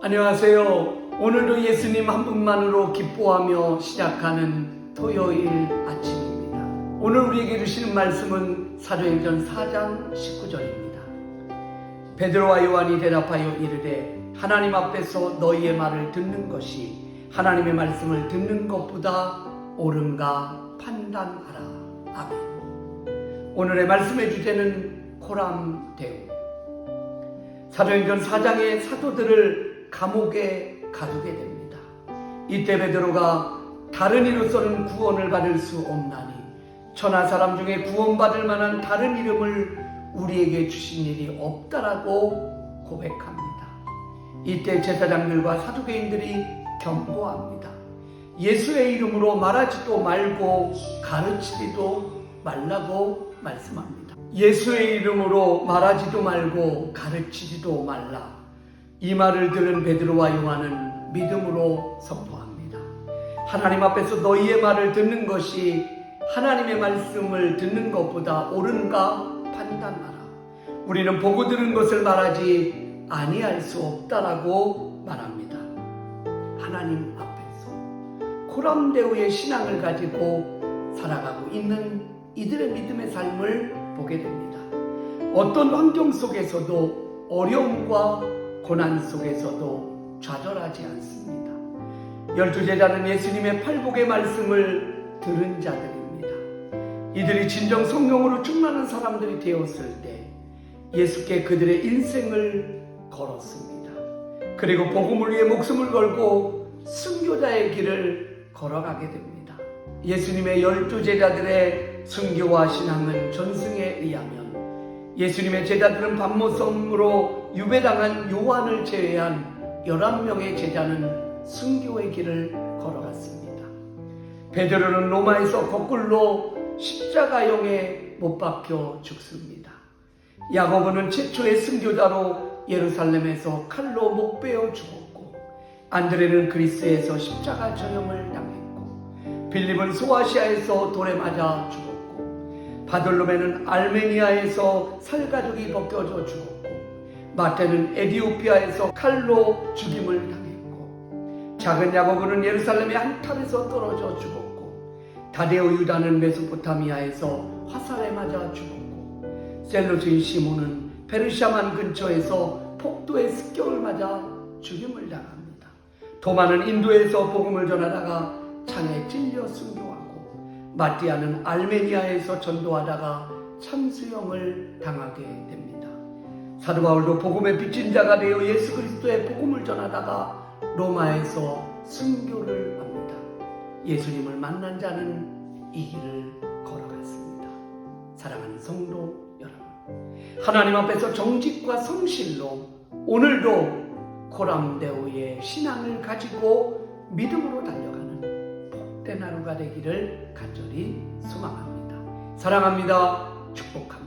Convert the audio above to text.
안녕하세요. 오늘도 예수님 한 분만으로 기뻐하며 시작하는 토요일 아침입니다. 오늘 우리에게 주시는 말씀은 사도행전 4장 19절입니다. 베드로와 요한이 대답하여 이르되 하나님 앞에서 너희의 말을 듣는 것이 하나님의 말씀을 듣는 것보다 옳은가 판단하라. 아멘. 오늘의 말씀의 주제는 코람 대우. 사도행전 4장의 사도들을 감옥에 가두게 됩니다. 이때 베드로가 다른 이로서는 구원을 받을 수 없나니 천하 사람 중에 구원받을 만한 다른 이름을 우리에게 주신 일이 없다라고 고백합니다. 이때 제사장들과 사두개인들이 경고합니다. 예수의 이름으로 말하지도 말고 가르치지도 말라고 말씀합니다. 예수의 이름으로 말하지도 말고 가르치지도 말라. 이 말을 들은 베드로와 요한은 믿음으로 선포합니다. 하나님 앞에서 너희의 말을 듣는 것이 하나님의 말씀을 듣는 것보다 옳은가 판단하라. 우리는 보고 들은 것을 말하지 아니할 수 없다라고 말합니다. 하나님 앞에서 코람데우의 신앙을 가지고 살아가고 있는 이들의 믿음의 삶을 보게 됩니다. 어떤 환경 속에서도 어려움과 고난 속에서도 좌절하지 않습니다. 열두 제자는 예수님의 팔복의 말씀을 들은 자들입니다. 이들이 진정 성령으로 충만한 사람들이 되었을 때 예수께 그들의 인생을 걸었습니다. 그리고 복음을 위해 목숨을 걸고 순교자의 길을 걸어가게 됩니다. 예수님의 열두 제자들의 순교와 신앙은 전승에 의하면 예수님의 제자들은 밤모섬으로 유배당한 요한을 제외한 11명의 제자는 순교의 길을 걸어갔습니다. 베드로는 로마에서 거꾸로 십자가형에 못 박혀 죽습니다. 야고보는 최초의 순교자로 예루살렘에서 칼로 목 베어 죽었고 안드레는 그리스에서 십자가 전형을 당했고 빌립은 소아시아에서 돌에 맞아 죽었고 바돌로메는 알메니아에서 살가죽이 벗겨져 죽었고 마태는 에디오피아에서 칼로 죽임을 당했고 작은 야고보는 예루살렘의 한 탑에서 떨어져 죽었고 다데오 유다는 메소포타미아에서 화살에 맞아 죽었고 셀로스인 시몬은 페르시아만 근처에서 폭도의 습격을 맞아 죽임을 당합니다. 도마는 인도에서 복음을 전하다가 창에 찔려 순교하고 마티아는 알메니아에서 전도하다가 참수형을 당하게 됩니다. 사도 바울도 복음의 빚진 자가 되어 예수 그리스도의 복음을 전하다가 로마에서 순교를 합니다. 예수님을 만난 자는 이 길을 걸어갔습니다. 사랑하는 성도 여러분, 하나님 앞에서 정직과 성실로 오늘도 코람데오의 신앙을 가지고 믿음으로 달려가는 복된 하루가 되기를 간절히 소망합니다. 사랑합니다. 축복합니다.